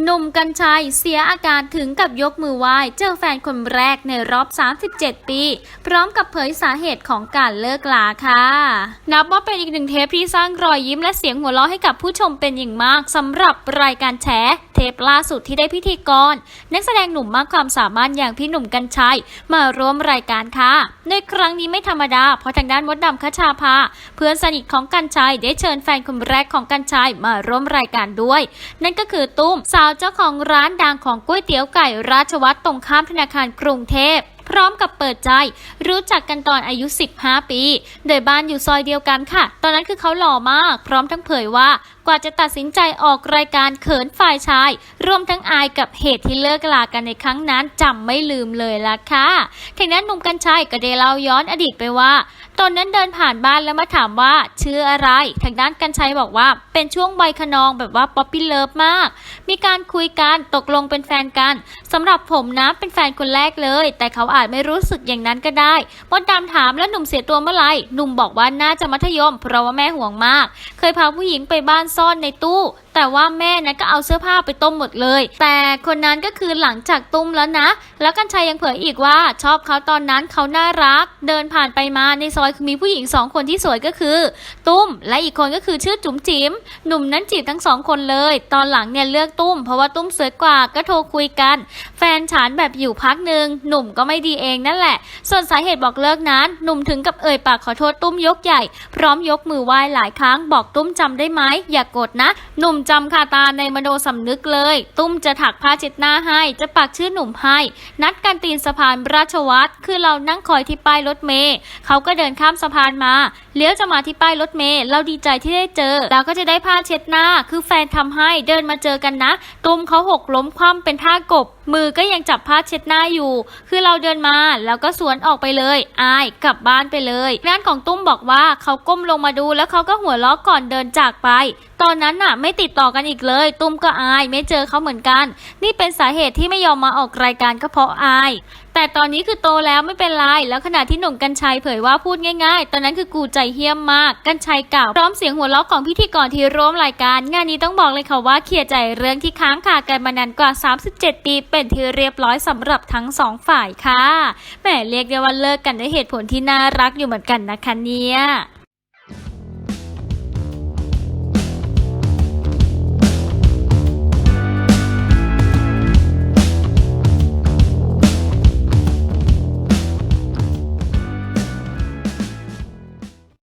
หนุ่มกัญชัยเสียอาการถึงกับยกมือไหว้เจอแฟนคนแรกในรอบ 37 ปี พร้อมกับเผยสาเหตุของการเลิกลาค่ะ นับว่าเป็นอีกหนึ่งเทปที่สร้างรอยยิ้มและเสียงหัวเราะให้กับผู้ชมเป็นอย่างมากสำหรับรายการแฉเทปล่าสุดที่ได้พิธีกร นักแสดงหนุ่มมากความสามารถอย่างพี่หนุ่มกัญชัยมาร่วมรายการค่ะในครั้งนี้ไม่ธรรมดา เพราะทางด้านมดดำคชาภาเพื่อนสนิทของกัญชัยได้เชิญแฟนคนแรกของกัญชัยมาร่วมรายการด้วย นั่นก็คือตุ้มสาวเจ้าของร้านดังของก๋วยเตี๋ยวไก่ราชวัตรตรงข้ามธนาคารกรุงเทพพร้อมกับเปิดใจ รู้จักกันตอนอายุ 15 ปี โดยบ้านอยู่ซอยเดียวกันค่ะ ตอนนั้นคือเขาหล่อมาก พร้อมทั้งเผยว่ากว่าจะตัดสินใจออกรายการเขินฝ่ายชาย รวมทั้งอายกับเหตุที่เลิกลากันในครั้งนั้นจำไม่ลืมเลยล่ะค่ะทางนั้นหนุ่มกัญชัยก็ได้เล่าย้อนอดีตไปว่าตอนนั้นเดินผ่านบ้านแล้วมาถามว่าชื่ออะไร ทางด้านกัญชัยบอกว่าเป็นช่วงใบขนองแบบว่าป๊อปปี้เลิฟมาก มีการคุยกันตกลงเป็นแฟนกันสำหรับผมนะเป็นแฟนคนแรกเลย แต่เขาอาจไม่รู้สึกอย่างนั้นก็ได้มดดำถามแล้วหนุ่มเสียตัวเมื่อไหร่หนุ่มบอกว่าน่าจะมัธยม เพราะว่าแม่ห่วงมาก เคยพาผู้หญิงไปบ้านซ่อนในตู้แต่ว่าแม่นั้นก็เอาเสื้อผ้าไปต้มหมดเลย แต่คนนั้นก็คือหลังจากตุ้มแล้วนะ แล้วกัญชัยยังเผยอีกว่าชอบเขาตอนนั้นเขาน่ารัก เดินผ่านไปมาในซอยมีผู้หญิงสองคนที่สวยก็คือ ตุ้ม และอีกคนก็คือชื่อจุ๋มจิ๋มหนุ่มนั้นจีบทั้งสองคนเลย ตอนหลังเนี่ยเลือกตุ้ม เพราะว่าตุ้มสวยกว่าก็โทรคุยกัน แฟนฉันแบบอยู่พักหนึ่งหนุ่มก็ไม่ดีเองนั่นแหละ ส่วนสาเหตุบอกเลิกนั้น หนุ่มถึงกับเอ่ยปากขอโทษตุ้มยกใหญ่ พร้อมยกมือไหว้หลายครั้งบอกตุ้มจำได้ไหมอย่ากโกรธนะ หนุ่มจำคาตาในมโนสำนึกเลย ตุ้มจะถักผ้าเช็ดหน้าให้ จะปักชื่อหนุ่มให้ นัดกันตีนสะพานราชวัตรคือเรานั่งคอยที่ป้ายรถเมย์เขาก็เดินข้ามสะพานมาเลี้ยวจะมาที่ป้ายรถเมย์เราดีใจที่ได้เจอแล้วก็จะได้ผ้าเช็ดหน้า คือแฟนทำให้เดินมาเจอกันนะ ตุ้มเขาหกล้มคว่ำเป็นท่ากบ มือก็ยังจับผ้าเช็ดหน้าอยู่ คือเราเดินมาแล้วก็สวนออกไปเลย อายกลับบ้านไปเลยด้านของตุ้มบอกว่าเขาก้มลงมาดูแล้วเขาก็หัวเราะก่อนเดินจากไป ตอนนั้นน่ะ ไม่ติดต่อกันอีกเลย ตุ้มก็อาย ไม่เจอเขาเหมือนกัน นี่เป็นสาเหตุที่ไม่ยอมมาออกรายการก็เพราะอาย แต่ตอนนี้คือโตแล้วไม่เป็นไร แล้วขณะที่หนุ่มกัญชัยเผยว่าพูดง่ายๆ ตอนนั้นคือกูใจเฮี้ยมมาก กัญชัยกล่าวพร้อมเสียงหัวเราะของพิธีกรที่ร่วมรายการ งานนี้ต้องบอกเลยค่ะว่าเคลียร์ใจเรื่องที่ค้างคากันมานานกว่า 37 ปีเป็นที่เรียบร้อยสำหรับทั้งสองฝ่ายค่ะแหมเรียกได้ว่าเลิกกันด้วยเหตุผลที่น่ารักอยู่เหมือนกันนะคะเนี่ย